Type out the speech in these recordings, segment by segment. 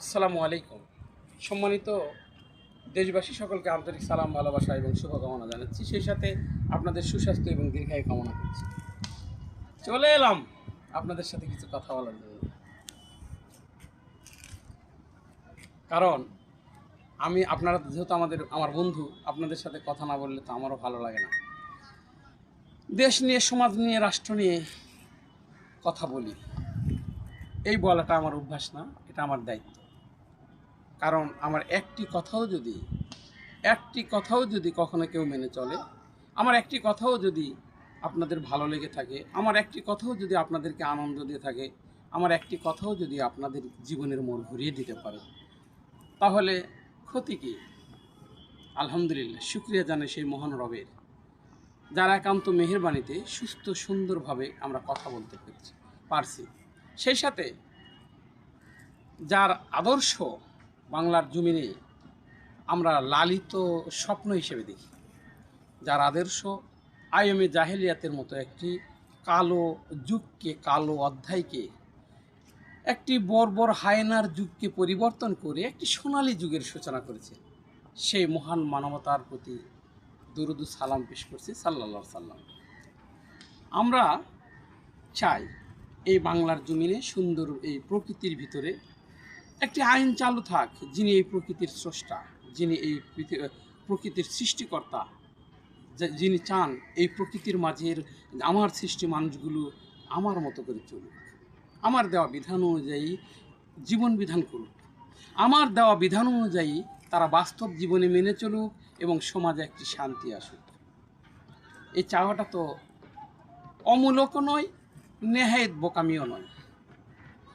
আসসালামু আলাইকুম। সম্মানিত দেশবাসী, সকলকে আন্তরিক সালাম, ভালোবাসা এবং শুভকামনা জানাচ্ছি। সেই সাথে আপনাদের সুস্বাস্থ্য এবং দীর্ঘায়ু কামনা করছি। চলে এলাম আপনাদের সাথে কিছু কথা বলার জন্য। কারণ আমি, আপনারা যেহেতু আমাদের, আমার বন্ধু, আপনাদের সাথে কথা না বললে তো আমারও ভালো লাগে না। দেশ নিয়ে, সমাজ নিয়ে, রাষ্ট্র নিয়ে কথা বলি। এই বলাটা আমার অভ্যাস না, এটা আমার দায়িত্ব। কারণ আমার একটি কথাও যদি, একটি কথাও যদি কখনো কেউ মেনে চলে, আমার একটি কথাও যদি আপনাদের ভালো লেগে থাকে, আমার একটি কথাও যদি আপনাদেরকে আনন্দ দিয়ে থাকে, আমার একটি কথাও যদি আপনাদের জীবনের মোড় ঘুরিয়ে দিতে পারে, তাহলে ক্ষতি কী? আলহামদুলিল্লাহ, শুক্রিয়া জানে সেই মহান রবের। যার একান্ত মেহেরবাণীতে সুস্থ, সুন্দরভাবে আমরা কথা বলতে পেরেছি, পারছি। সেই সাথে যার আদর্শ বাংলার জমিনে আমরা লালিত স্বপ্ন হিসেবে দেখি, যার আদর্শ আয়মে জাহেলিয়াতের মতো একটি কালো যুগকে, কালো অধ্যায়কে, একটি বর্বর হায়নার যুগকে পরিবর্তন করে একটি সোনালী যুগের সূচনা করেছে। সেই মহান মানবতার প্রতি দুরুদু সালাম পেশ করছি সাল্লা সাল্লাম আমরা চাই এই বাংলার জমিনে সুন্দর এই প্রকৃতির ভিতরে একটি আইন চালু থাক, যিনি এই প্রকৃতির স্রষ্টা, যিনি এই প্রকৃতির সৃষ্টিকর্তা যিনি চান এই প্রকৃতির মাঝের আমার সৃষ্টি মানুষগুলো আমার মতো করে চলুক। আমার দেওয়া বিধান অনুযায়ী জীবন বিধান করুক। আমার দেওয়া বিধান অনুযায়ী তারা বাস্তব জীবনে মেনে চলুক এবং সমাজে একটি শান্তি আসুক। এই চাওয়াটা তো অমূলকও নয়, নেহায়ত বোকামিও নয়,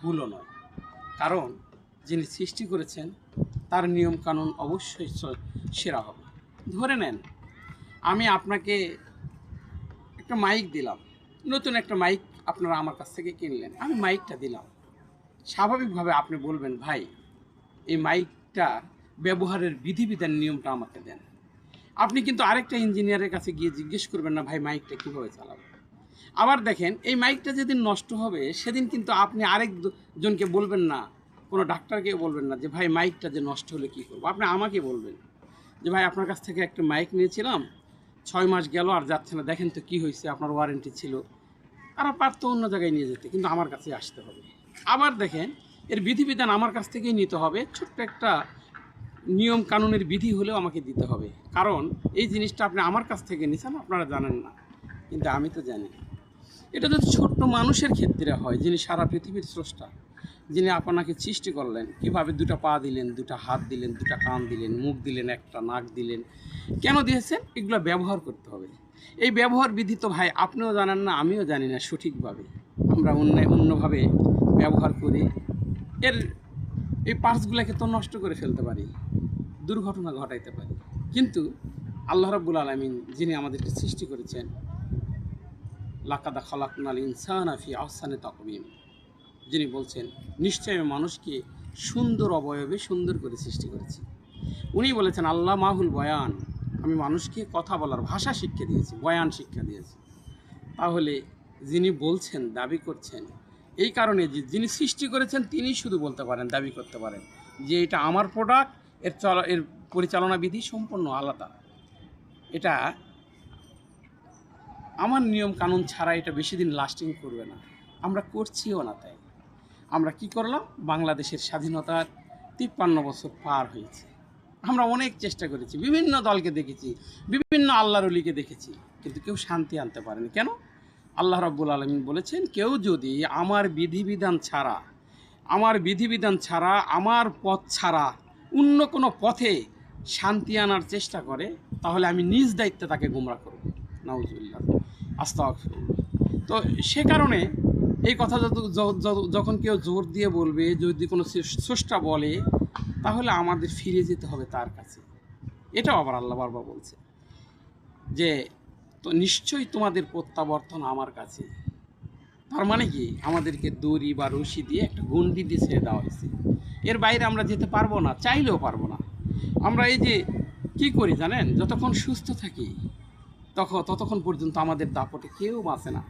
ভুলও নয়। কারণ যিনি সৃষ্টি করেছেন, তার নিয়ম কানুন অবশ্যই সেরা হবে। ধরে নেন, আমি আপনাকে একটা মাইক দিলাম। নতুন একটা মাইক আপনারা আমার কাছ থেকে কিনলেন। আমি মাইকটা দিলাম। স্বাভাবিকভাবে আপনি বলবেন, ভাই, এই মাইকটা ব্যবহারের বিধিবিধান নিয়মটা আমাকে দেন। আপনি কিন্তু আরেকটা ইঞ্জিনিয়ারের কাছে গিয়ে জিজ্ঞেস করবেন, না ভাই মাইকটা কীভাবে চালাবো? আবার দেখেন, এই মাইকটা যেদিন নষ্ট হবে, সেদিন কিন্তু আপনি আরেক জনকে বলবেন, না কোনো ডাক্তারকে বলবেন না যে, ভাই, মাইকটা যে নষ্ট হলে কী করব? আপনি আমাকে বলবেন যে, ভাই, আপনার কাছ থেকে একটা মাইক নিয়েছিলাম, ছয় মাস গেল আর যাচ্ছে না। দেখেন তো কী হয়েছে, আপনার ওয়ারেন্টি ছিল। তারা পারতো অন্য জায়গায় নিয়ে যেতে, কিন্তু আমার কাছে আসতে হবে। আবার দেখেন, এর বিধিবিধান আমার কাছ থেকেই নিতে হবে। ছোট্ট একটা নিয়ম কানুনের বিধি হলেও আমাকে দিতে হবে। কারণ, এই জিনিসটা আপনি আমার কাছ থেকে নিছেন, আপনারা জানেন না। কিন্তু আমি তো জানি। এটা যদি ছোট্ট মানুষের ক্ষেত্রে হয়, যিনি সারা পৃথিবীর স্রষ্টা যিনি আপনাকে সৃষ্টি করলেন, কীভাবে দুটো পা দিলেন, দুটো হাত দিলেন, দুটো কান দিলেন, মুখ দিলেন, একটা নাক দিলেন, কেন দিয়েছেন? এগুলো ব্যবহার করতে হবে। এই ব্যবহার বিধি তো ভাই, আপনিও জানেন না, আমিও জানি না সঠিকভাবে। আমরা অন্য অন্যভাবে ব্যবহার করি। এর, এই পার্টসগুলোকে তো নষ্ট করে ফেলতে পারি, দুর্ঘটনা ঘটাইতে পারি। কিন্তু আল্লাহ রাব্বুল আলমিন যিনি আমাদেরকে সৃষ্টি করেছেন, লাকাদা খলাকনাল ইনসান আফি আহসানে তকবিম যিনি বলছেন, নিশ্চয় আমি মানুষকে সুন্দর অবয়বে সুন্দর করে সৃষ্টি করেছি। উনি বলেছেন, আল্লাহ মাহুল বয়ান, আমি মানুষকে কথা বলার ভাষা শিক্ষা দিয়েছি, বয়ান শিক্ষা দিয়েছি। তাহলে যিনি বলছেন, দাবি করছেন, এই কারণে যে যিনি সৃষ্টি করেছেন, তিনি শুধু বলতে পারেন, দাবি করতে পারেন যে এটা আমার প্রোডাক্টের চলা, এর পরিচালনা বিধি সম্পূর্ণ আলাদা। এটা আমার নিয়ম কানুন ছাড়া এটা বেশি দিন লাস্টিং করবে না। আমরা করছিও না তাই। আমরা কি করলাম? বাংলাদেশের স্বাধীনতার তিপ্পান্ন বছর পার হয়েছে। আমরা অনেক চেষ্টা করেছি, বিভিন্ন দলকে দেখেছি, বিভিন্ন আল্লাহর অলিকে দেখেছি, কিন্তু কেউ শান্তি আনতে পারেনি। কেন? আল্লাহ রাব্বুল আলমিন বলেছেন, কেউ যদি আমার বিধিবিধান ছাড়া, আমার বিধিবিধান ছাড়া, আমার পথ ছাড়া অন্য কোনো পথে শান্তি আনার চেষ্টা করে, তাহলে আমি নিজ দায়িত্বে তাকে গুমরা করব। নাউজুবিল্লাহ আস্তাক তো সে কারণে এই কথা যত যখন কেউ জোর দিয়ে বলবে, যদি কোনো স্রষ- স্রষ্টা বলে, তাহলে আমাদের ফিরে যেতে হবে তার কাছে। এটাও আবার আল্লাহ বারবার বলছে। যে, তো নিশ্চয়ই তোমাদের প্রত্যাবর্তন আমার কাছে। তার মানে কি? আমাদেরকে দড়ি বা রশি দিয়ে একটা গন্ডি দিয়ে ছেড়ে দেওয়া হয়েছে। এর বাইরে আমরা যেতে পারব না, চাইলেও পারব না। আমরা এই যে কি করি জানেন? যতক্ষণ সুস্থ থাকি তখন ততক্ষণ পর্যন্ত আমাদের দাপটে কেউ বাঁচে না।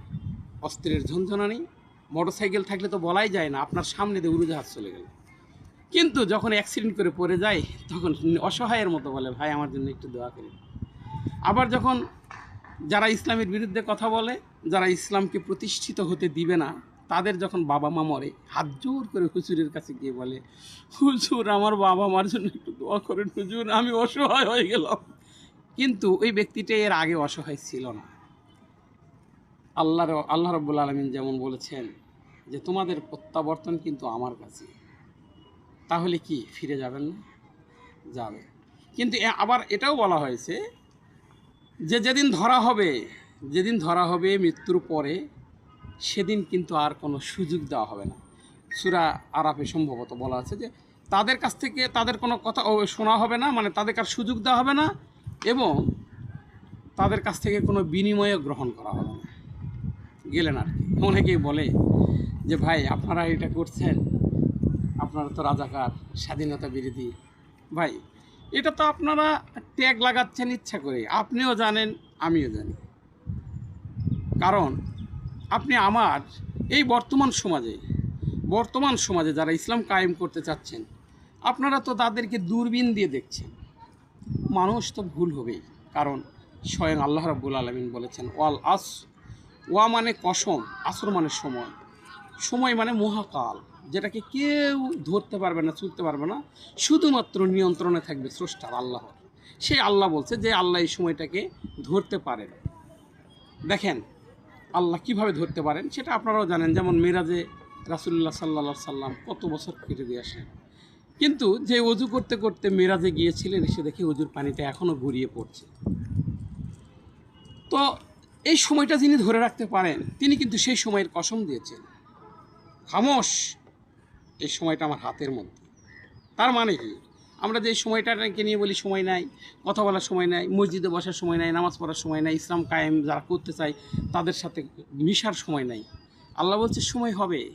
অস্ত্রের ঝঞ্ঝনা নেই। মোটর সাইকেল থাকলে তো বলাই যায় না, আপনার সামনে দিয়ে উড়োজাহাজ চলে গেল। কিন্তু যখন অ্যাক্সিডেন্ট করে পড়ে যায়, তখন অসহায়ের মতো বলে, ভাই, আমার জন্য একটু দোয়া করি। আবার যখন যারা ইসলামের বিরুদ্ধে কথা বলে, যারা ইসলামকে প্রতিষ্ঠিত হতে দিবে না, তাদের যখন বাবা মা মরে, হাত জোর করে হুজুরের কাছে গিয়ে বলে, হুজুর, আমার বাবা মার জন্য একটু দোয়া করেন, হুজুর, আমি অসহায় হয়ে গেলাম। কিন্তু ওই ব্যক্তিটা এর আগে অসহায় ছিল না। আল্লাহ আল্লাহ রব্বুল আলমিন যেমন বলেছেন যে তোমাদের প্রত্যাবর্তন কিন্তু আমার কাছে। তাহলে কি ফিরে যাবেন না? যাবে। কিন্তু আবার এটাও বলা হয়েছে যে যেদিন ধরা হবে, যেদিন ধরা হবে মৃত্যুর পরে, সেদিন কিন্তু আর কোনো সুযোগ দেওয়া হবে না। সুরা আরাফে সম্ভবত বলা আছে যে তাদের কাছ থেকে তাদের কোনো কথা শোনা হবে না মানে তাদের কাছ সুযোগ দেওয়া হবে না এবং তাদের কাছ থেকে কোনো বিনিময় গ্রহণ করা হবে না। গেলেন আর কি। অনেকেই বলে যে ভাই, আপনারা এটা করছেন, আপনারা তো রাজাকার, স্বাধীনতা বিরোধী। ভাই, এটা তো আপনারা ট্যাগ লাগাচ্ছেন ইচ্ছা করে। আপনিও জানেন, আমিও জানি। কারণ আপনি আমার এই বর্তমান সমাজে বর্তমান সমাজে যারা ইসলাম কায়েম করতে চাচ্ছেন, আপনারা তো তাদেরকে দূরবীন দিয়ে দেখছেন। মানুষ তো ভুল হবেই। কারণ স্বয়ং আল্লাহ রাব্বুল আলমিন বলেছেন, ওয়াল আস, ওয়া মানে কসম, আসর মানে সময়। সময় মানে মহাকাল, যেটাকে কেউ ধরতে পারবে না ছুটতে পারবে না। শুধুমাত্র নিয়ন্ত্রণে থাকবে স্রষ্টার আল্লাহ। সেই আল্লাহ বলছে যে, আল্লাহ এই সময়টাকে ধরতে পারেন। দেখেন, আল্লাহ কীভাবে ধরতে পারেন, সেটা আপনারাও জানেন। যেমন মিরাজে রাসুল্লাহ সাল্লা সাল্লাম কত বছর ফিরে দিয়ে আসেন কিন্তু যে অজু করতে করতে মেরাজে গিয়েছিলেন, এসে দেখে অজুর পানিটা এখনও গড়িয়ে পড়ছে। তো এই সময়টা যিনি ধরে রাখতে পারেন, তিনি কিন্তু সেই সময়ের কসম দিয়েছেন। খামোশ। এই সময়টা আমার হাতের মধ্যে। তার মানে কি? আমরা যে সময়টাকে নিয়ে বলি সময় নাই, কথা বলার সময় নাই, মসজিদে বসার সময় নাই, নামাজ পড়ার সময় নাই, ইসলাম কায়েম যারা করতে চায়, তাদের সাথে মিশার সময় নাই। আল্লাহ বলছে, সময় হবে।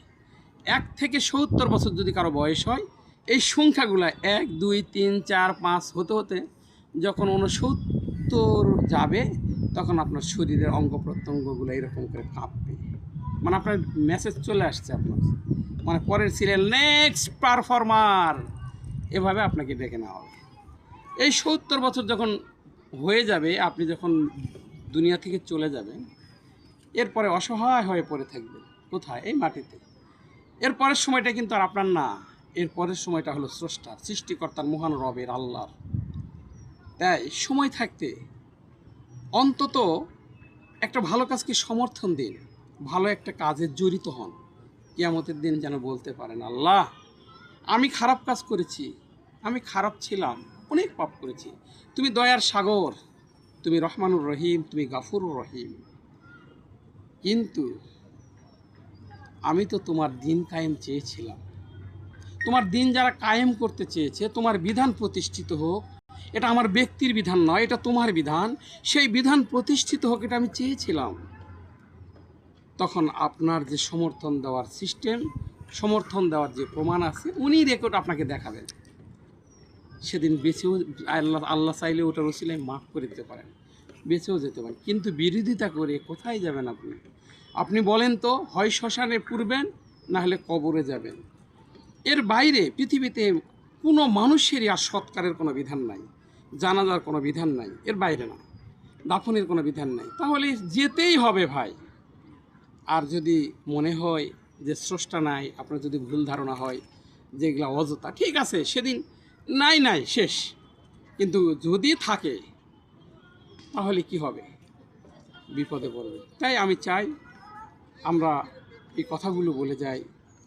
এক থেকে সত্তর বছর যদি কারও বয়স হয়, এই সংখ্যাগুলো এক, দুই, তিন, চার, পাঁচ হতে হতে যখন উনসত্তর যাবে, তখন আপনার শরীরের অঙ্গ প্রত্যঙ্গগুলো এরকম করে কাঁপবে। মানে আপনার মেসেজ চলে আসছে আপনার। মানে পরের সিরিয়াল নেক্সট পারফর্মার এভাবে আপনাকে ডেকে নেওয়া হবে। এই সত্তর বছর যখন হয়ে যাবে, আপনি যখন দুনিয়া থেকে চলে যাবেন, এরপরে অসহায় হয়ে পড়ে থাকবেন। কোথায়? এই মাটিতে। এর পরের সময়টা কিন্তু আর আপনার না। এর পরের সময়টা হলো স্রষ্টার সৃষ্টিকর্তার মহান রবের আল্লাহর। তাই সময় থাকতে অন্তত একটা ভালো কাজকে সমর্থন দিন। ভালো একটা কাজে জড়িত হন। কিয়ামতের দিন যেন বলতে পারেন, আল্লাহ, আমি খারাপ কাজ করেছি, আমি খারাপ ছিলাম, অনেক পাপ করেছি। তুমি দয়ার সাগর, তুমি রহমানুর রহিম, তুমি গাফুরুর রহিম। কিন্তু আমি তো তোমার দিন কায়েম চেয়েছিলাম। তোমার দিন যারা কায়েম করতে চেয়েছে, তোমার বিধান প্রতিষ্ঠিত হোক, এটা আমার ব্যক্তির বিধান নয়, এটা তোমার বিধান। সেই বিধান প্রতিষ্ঠিত হোক, এটা আমি চেয়েছিলাম। তখন আপনার যে সমর্থন দেওয়ার সিস্টেম, সমর্থন দেওয়ার যে প্রমাণ আছে উনি রেকর্ড আপনাকে দেখাবেন। সেদিন বেঁচেও আল্লাহ আল্লাহ চাইলে ওটার ওসিলায় মাফ করে দিতে পারেন। বেঁচেও যেতে পারেন। কিন্তু বিরোধিতা করে কোথায় যাবেন আপনি? আপনি বলেন তো, হয় শ্মশানে পুরবেন না হলে কবরে যাবেন। এর বাইরে পৃথিবীতে কোনো মানুষেরই আর সৎকারের কোনো বিধান নাই, জানাজার কোনো বিধান নাই। এর বাইরে না। দাফনের কোনো বিধান নাই। তাহলে যেতেই হবে ভাই। আর যদি মনে হয় যে স্রষ্টা নাই, আপনার যদি ভুল ধারণা হয় যে এগুলা অযথা, ঠিক আছে, সেদিন নাই নাই, শেষ। কিন্তু যদি থাকে, তাহলে কি হবে? বিপদে পড়বে। তাই আমি চাই আমরা এই কথাগুলো বলে যাই,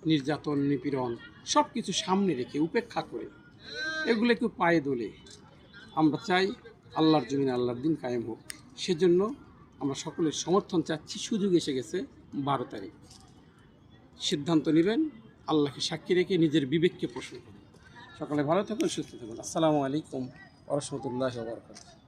নির্যাতন, নিপীড়ন সব কিছু সামনে রেখে, উপেক্ষা করে। এগুলো কেউ পায়ে দোলে। আমরা চাই আল্লাহর জমিন আল্লাহর দিন কায়েম হোক। সেজন্য আমরা সকলের সমর্থন চাচ্ছি, সুযোগ এসে গেছে। বারো তারিখ। সিদ্ধান্ত নেবেন, আল্লাহকে সাক্ষী রেখে নিজের বিবেককে প্রশ্ন করুন। সকালে ভালো থাকুন, সুস্থ থাকুন। আসসালামু আলাইকুম রহমতুল্লাহ বরকাত